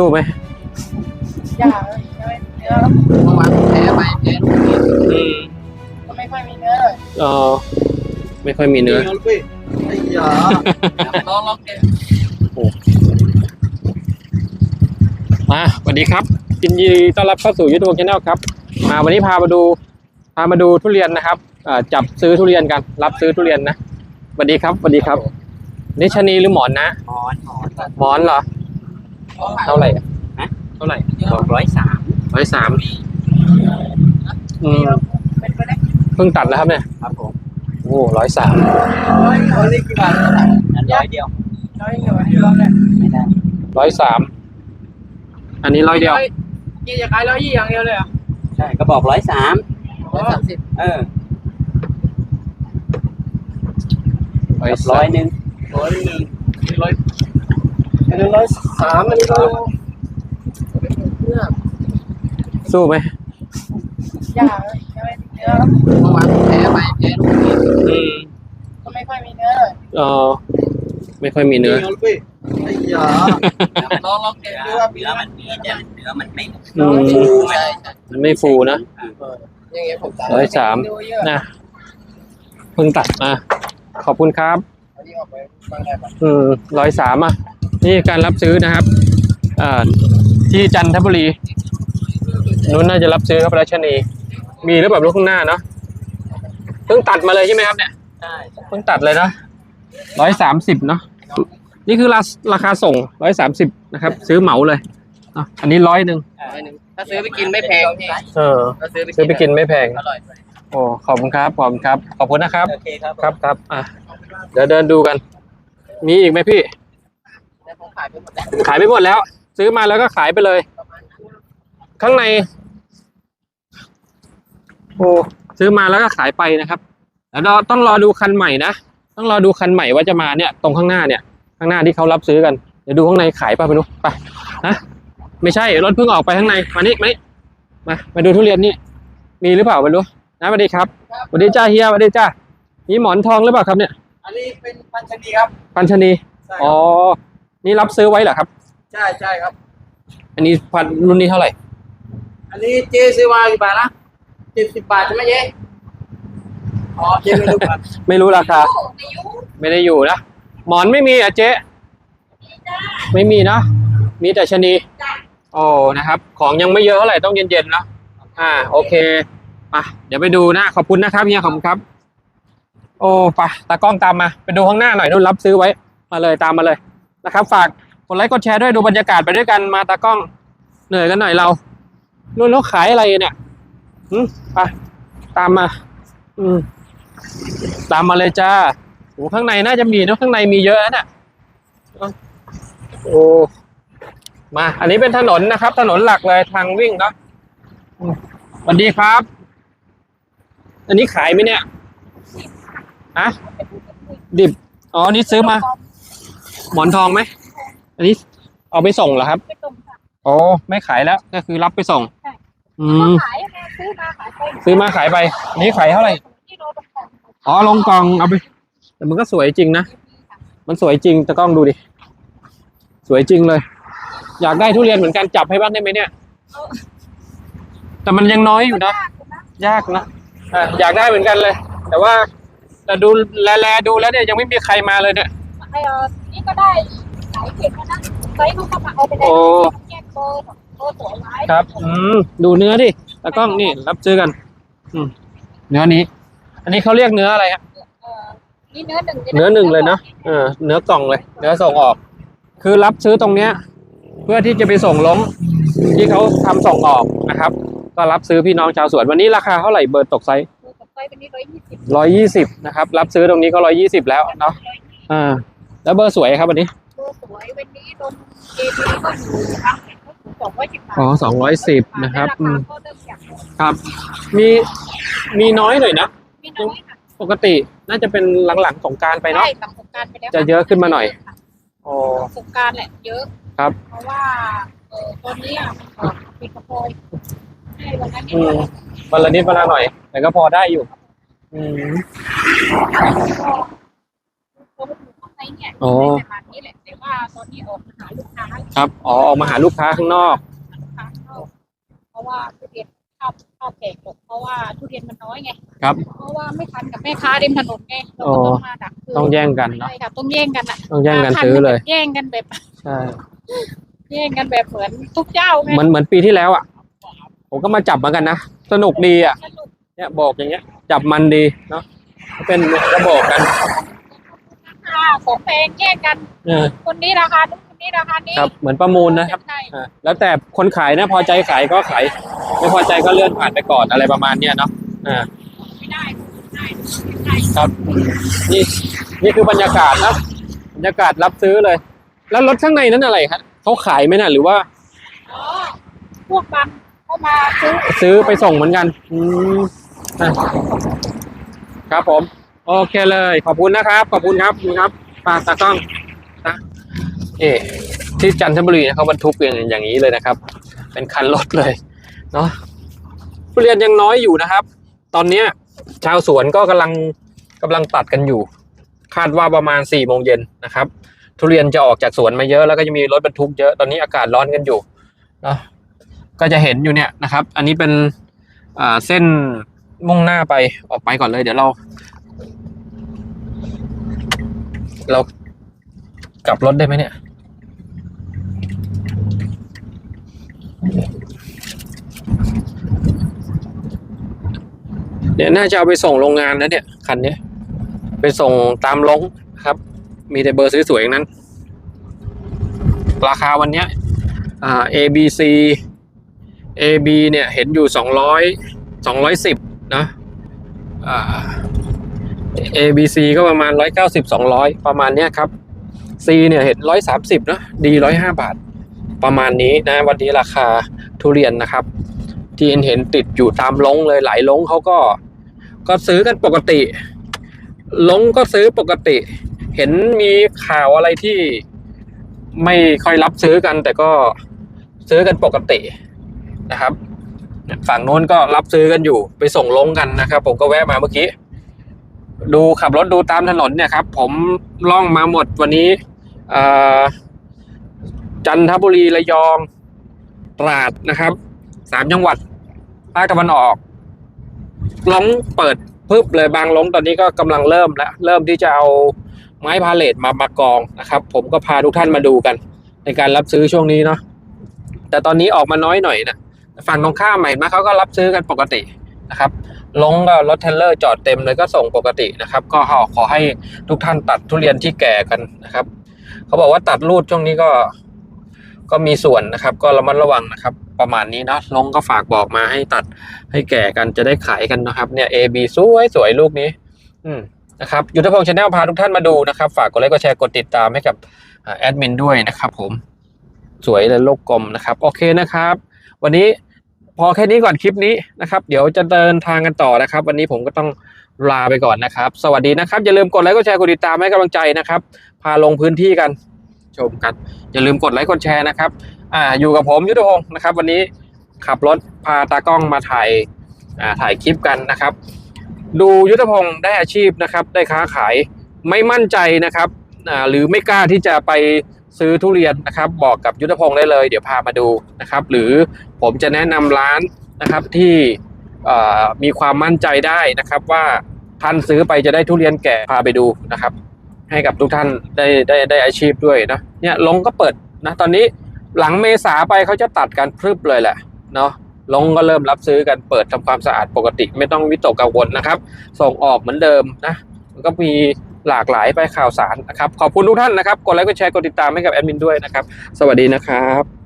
สู้ไหมยากเลยไม่เนื้อเมื่อวานแพ้ไปแพ้ลูกนี้อืมก็ไม่ค่อยมีเนื้อเลยเออไม่ค่อยมีเนื้อไอ้ยาลองลองเกมาสวัสดีครับยินดีต้อนรับเข้าสู่ยูทูบช anel ครับ มาวันนี้พามาดูพามาดูทุเรียนนะครับอ่าจับซื้อทุเรียนกัน รับซื้อทุเรียนนะสวัสดีครับสวัสดีครับนี่ชะนีหรือหมอนนะหอนหอนหมอนเหรอ เท่าไหร่อะฮะเท่าไหร่สองร้อยสามร้อยสามอืมเป็นไปได้เพิ่งตัดนะครับเนี่ยครับผมโอ้ร้อยสามร้อยร้อยนี่กี่บาทอันร้อยเดียวร้อยเดียวเดียวเลยไม่ได้ร้อยสามอันนี้ร้อยเดียวยี่จะขายร้อยยี่อย่างเดียวเลยอะใช่ก็บอกร้อยสามร้อยสามสิบเออร้อยร้ร้ออยยหนึ่งร้อยหนึ่งร้อย อันนี้ร้อยสามอันนี้ร้อยเนื้อสู้ไหมยากเลยไม่มีเนื้อเมื่อวานแพ้ไปแพ้ลูกนี้อืมก็ไม่ค่อยมีเนื้อเลยเออไม่ค่อยมีเนื้อไอ้ยาลองลองเกเนื้อเนื้อมันมีแต่เนื้อมันไม่อืมใช่มันไม่ฟูนะอย่างเงี้ยผมร้อยสามดูเยอะนะเพิ่งตัดมา ขอบคุณครับอันนี้ออกไปบางแห่งอืมร้อยสามอะ นี่การรับซื้อนะครับอ่าที่จันทบุรีนู้นน่าจะรับซื้อครับราชนี มีหรือเปล่าลูกข้างหน้าเนาะเพิ่งตัดมาเลยใช่ไหมครับเนี่ยใช่เพิ่งตัดเลยนะร้อยสามสิบเนาะนี่คือราราคาส่งร้อยสามสิบนะครับ ซื้อเหมาเลยอะอันนี้ร้อยหนึ่งร้อยหนึ่งถ้าซื้อไปกินไม่แพงพี่เออถ้าซื้อไปซื้อไปกินไม่แพงอร่อยด้วยโอ้ขอบคุณครับขอบคุณครับขอบคุณนะครับโอเคครับครับครับอะเดี๋ยวเดินดูกัน มีอีกไหมพี่แต่ผมขายไปหมดแล้วขายไปหมดแล้ว ซื้อมาแล้วก็ขายไปเลย ประมาณนั้นข้างใน โอ้ซื้อมาแล้วก็ขายไปนะครับแล้วเราต้องรอดูคันใหม่นะต้องรอดูคันใหม่ว่าจะมาเนี่ยตรงข้างหน้าเนี่ย ข้างหน้าที่เขารับซื้อกันเดี๋ยวดูข้างในขายป่ะไปดูไปฮะไม่ใช่รถเพิ่งออกไปข้างในมานี่มานี่มามาดูทุเรียนนี่มีหรือเปล่าไม่รู้นะสวัสดีครับสวัสดีจ้าเฮียสวัสดีจ้านี่หมอนทองหรือเปล่าครับเนี่ย อันนี้เป็นพันชนีครับ ปัญชนี ใช่อ๋อ นี่รับซื้อไว้เหรอครับ ใช่ใช่ครับ อันนี้พันรุ่นนี้เท่าไหร่ อันนี้เจซื้อมากี่บาทนะเจ็ดสิบบาทใช่ไหมเจ๊อ๋อเจ๊ไม่รู้ครับไม่รู้ราคาไม่ได้อยู่นะ หมอนไม่มีอะเจ๊ไม่มีนะ มีแต่ชะนีโอ้นะครับ ของยังไม่เยอะเท่าไหร่ต้องเย็นๆนะอ่า โอเคไปเดี๋ยวไปดูนะ ขอบคุณนะครับเฮียขอบคุณครับ โอ้ไปตากล้องตามมา ไปดูข้างหน้าหน่อยนู่นรับซื้อไว้ มาเลยตามมาเลย นะครับ ฝากกดไลค์กดแชร์ด้วยดูบรรยากาศไปด้วยกันมาตากล้องเหนื่อยกันหน่อยเรานู่นเขาขายอะไรเนี่ยอืมไปตามมา อืมตามมาเลยจ้าโอ้ข้างในน่าจะมีเนอะข้างในมีเยอะนะเนี่ยโอ้มา อันนี้เป็นถนนนะครับ ถนนหลักเลยทางวิ่งเนาะสวัสดีครับ อันนี้ขายไหมเนี่ยอะดิบ อ๋อนี่ซื้อมา หมอนทองไหม อันนี้เอาไปส่งเหรอครับ ไปส่งค่ะอ๋อไม่ขายแล้ว ก็คือรับไปส่งใช่อืก็ม ขายแม่ซื้อมาขายไปซื้อมาขายไป อันนี้ขายเท่าไหร่ ที่โลตะกอนอ๋อลงกล่องเอาไป แต่มันก็สวยจริงนะ มันสวยจริงตะกล้องดูดิ สวยจริงเลย อยากได้ทุเรียนเหมือนกันจับให้บ้างได้ไหมเนี่ย แต่มันยังน้อยอยู่นะ ยากนะอะอยากได้เหมือนกันเลย แต่ว่าแต่ดูแลแลดูแล้วเนี่ยยังไม่มีใครมาเลยเนี่ยไอ้เออ นี่ก็ได้หลายเข็มแล้วนะไซส์เขาก็มาเอาไปได้โอ้ แยกเบอร์เบอร์สวยไว้ครับ อืม ดูเนื้อดิตะกล้องนี่ รับซื้อกัน อืม เนื้อนี้ อันนี้เขาเรียกเนื้ออะไรฮะ เออนี่เนื้อหนึ่งเนื้อหนึ่งเลยเนาะเออ เนื้อกล่องเลย เนื้อส่งออก คือรับซื้อตรงเนี้ย เพื่อที่จะไปส่งลงที่เขาทำส่งออกนะครับ ก็รับซื้อพี่น้องชาวสวน วันนี้ราคาเท่าไหร่เบอร์ตกไซส์เบอร์ตกไซส์เป็นนี่ร้อยยี่สิบร้อยยี่สิบนะครับ รับซื้อตรงนี้ก็ร้อยยี่สิบแล้วเนาะ อ่า แล้วเบอร์สวยครับวันนี้ เบอร์สวยวันนี้ลงเอทีก็อยู่นะคะก็อยู่สองร้อยสิบบาทอ๋อสองร้อยสิบนะครับ ราอืคามก็เริ่มจากครับ มีมีน้อยหน่อยนะ มีน้อยค่ะปกติน่าจะเป็นหลังๆสงกรารไปเนาะ ใช่หลังสงกรารไปแล้วจะเยอะขึ้นมาหน่อยอ๋อหลังสงกรารแหละเยอะครับ เพราะว่าเออตอนนี้อะเอ่อปิดกระโปรงให้วันนั้นอืนี่มวันละนิดวันละหน่อย แต่ก็พอได้อยู่ อืม ก็พ อมาถึงข้างในอะไรเนี่ยอ๋อ ในตลาดนี้แหละแต่ว่าตอนนี้ออกมาหาลูกค้าครับอ๋อออกมาหาลูกค้าข้างนอกลูกค้าเข้าเพราะว่าทุเรียนข้าวข้าวแพงหมดเพราะว่าทุเรียนมันน้อยไงครับเพราะว่าไม่ทันกับแม่ค้าริมถนนไงเราอ๋ก็อต้องมาดักซื้ต้องแย่งกันเนาะใช่ค่ะต้องแย่งกันอะต้องแย่งกันซื้อเลย แย่งกันแบบใช่แย่งกันแบบเหมือนทุกเจ้าไงเหมือนเหมือนปีที่แล้วอะ ผมก็มาจับเหมือนกันนะสนุกดีอะสนุกเนี่ยบอกอย่างเงี้ย จับมันดีเนาะเป็นกระบอกกันราคาของแพงแย่งกัน เออคนนี้ราคานู้นคนนี้ราคานี้ครับเหมือนประมูลนะครับ ใช่ อ่าแล้วแต่คนขายนะพอใจขายก็ขายไม่พอใจก็เลื่อนผ่านไปก่อนอะไรประมาณเนี้ยเนาะอ่า ไม่ได้ไม่ได้ไม่ได้ครับนี่นี่คือบรรยากาศนะบรรยากาศรับซื้อเลย แล้วรถข้างในนั้นอะไรครับเขาขายไหมนะหรือว่าอ๋อพวกบางเข้ามาซื้อซื้อไปส่งเหมือนกัน อืมอะครับผม โอเคเลย ขอบคุณนะครับ ขอบคุณครับขอบคุณครับปาตากล้องนะเอ๊ที่จันทบุรีเขาบรรทุกอย่างอย่างนี้เลยนะครับ เป็นคันรถเลยเนาะทุเรียนยังน้อยอยู่นะครับ ตอนเนี้ย ชาวสวนก็กำลังกำลังตัดกันอยู่ คาดว่าประมาณสี่โมงเย็นนะครับ ทุเรียนจะออกจากสวนมาเยอะแล้วก็จะมีรถบรรทุกเยอะตอนนี้อากาศร้อนกันอยู่เนาะก็จะเห็นอยู่เนี่ยนะครับ อันนี้เป็นเส้นมุ่งหน้าไปออกไปก่อนเลย เดี๋ยวเรา เรากลับรถได้ไหมเนี่ย เนี่ยน่าจะเอาไปส่งโรงงานนะเนี่ย คันนี้ไปส่งตามลงครับ มีแต่เบอร์สวยๆอย่างนั้น ราคาวันเนี้ยอ่า A B C A B เนี่ยเห็นอยู่สองร้อยสองร้อยสิบนะอ่า A B C ก็ประมาณร้อยเก้าสิบสองร้อยประมาณเนี้ยครับ C เนี่ยเห็นร้อยสามสิบนะ D ร้อยห้าบาท ประมาณนี้นะวันนี้ราคาทุเรียนนะครับ ที่เห็นเห็นติดอยู่ตามลงเลยหลายลงเขาก็ ก็ซื้อกันปกติ ลงก็ซื้อปกติ เห็นมีข่าวอะไรที่ไม่ค่อยรับซื้อกัน แต่ก็ซื้อกันปกตินะครับ ฝั่งโน้นก็รับซื้อกันอยู่ไปส่งลงกันนะครับ ผมก็แวะมาเมื่อกี้ ดูขับรถดูตามถนนเนี่ยครับ ผมล่องมาหมดวันนี้จันทบุรีระยองตราดนะครับสามจังหวัดภาคตะวันออกลงเปิดปึ๊บเลยบางล้งตอนนี้ก็กำลังเริ่มแล้วเริ่มที่จะเอาไม้พาเลทมามากองนะครับ ผมก็พาทุกท่านมาดูกัน ในการรับซื้อช่วงนี้เนาะแต่ตอนนี้ออกมาน้อยหน่อยนะฝั่งตรงข้ามใหม่มาเขาก็รับซื้อกันปกติ นะครับลงก็รถเทลเลอร์จอดเต็มเลยก็ส่งปกตินะครับ ก็ขอให้ทุกท่านตัดทุเรียนที่แก่กันนะครับ เขาบอกว่าตัดรูดช่วงนี้ก็ก็มีส่วนนะครับ ก็ระมัดระวังนะครับ ประมาณนี้เนาะลงก็ฝากบอกมาให้ตัดให้แก่กันจะได้ขายกันนะครับเนี่ย A B สวยสวยลูกนี้ อืมนะครับยุทธพงศ์ชาแนลพาทุกท่านมาดูนะครับ ฝากกดไลค์กดแชร์กดติดตามให้กับแอดมินด้วยนะครับ ผมสวยเลยโลกกลมนะครับ โอเคนะครับ วันนี้ พอแค่นี้ก่อนคลิปนี้นะครับ เดี๋ยวจะเดินทางกันต่อนะครับ วันนี้ผมก็ต้องลาไปก่อนนะครับ สวัสดีนะครับ อย่าลืมกดไลค์กดแชร์กดติดตามให้กำลังใจนะครับ พาลงพื้นที่กันชมกันอย่าลืมกดไลค์กดแชร์นะครับอ่าอยู่กับผมยุทธพงศ์นะครับ วันนี้ขับรถพาตากล้องมาถ่ายอ่าถ่ายคลิปกันนะครับ ดูยุทธพงศ์ได้อาชีพนะครับ ได้ค้าขายไม่มั่นใจนะครับอ่าหรือไม่กล้าที่จะไป ซื้อทุเรียนนะครับ บอกกับยุทธพงศ์ได้เลย เดี๋ยวพามาดูนะครับ หรือผมจะแนะนำร้านนะครับที่มีความมั่นใจได้นะครับว่าท่านซื้อไปจะได้ทุเรียนแก่พาไปดูนะครับ ให้กับทุกท่านได้ได้ได้อาชีพด้วยนะเนี่ยลงก็เปิดนะตอนนี้หลังเมษาไปเขาจะตัดกันพรึบเลยแหละเนาะลงก็เริ่มรับซื้อกันเปิดทำความสะอาดปกติ ไม่ต้องวิตกกังวลนะครับ ส่งออกเหมือนเดิมนะมันก็มี หลากหลายไปข่าวสารนะครับ ขอบคุณทุกท่านนะครับ กดไลค์กดแชร์กดติดตามให้กับแอดมินด้วยนะครับ สวัสดีนะครับ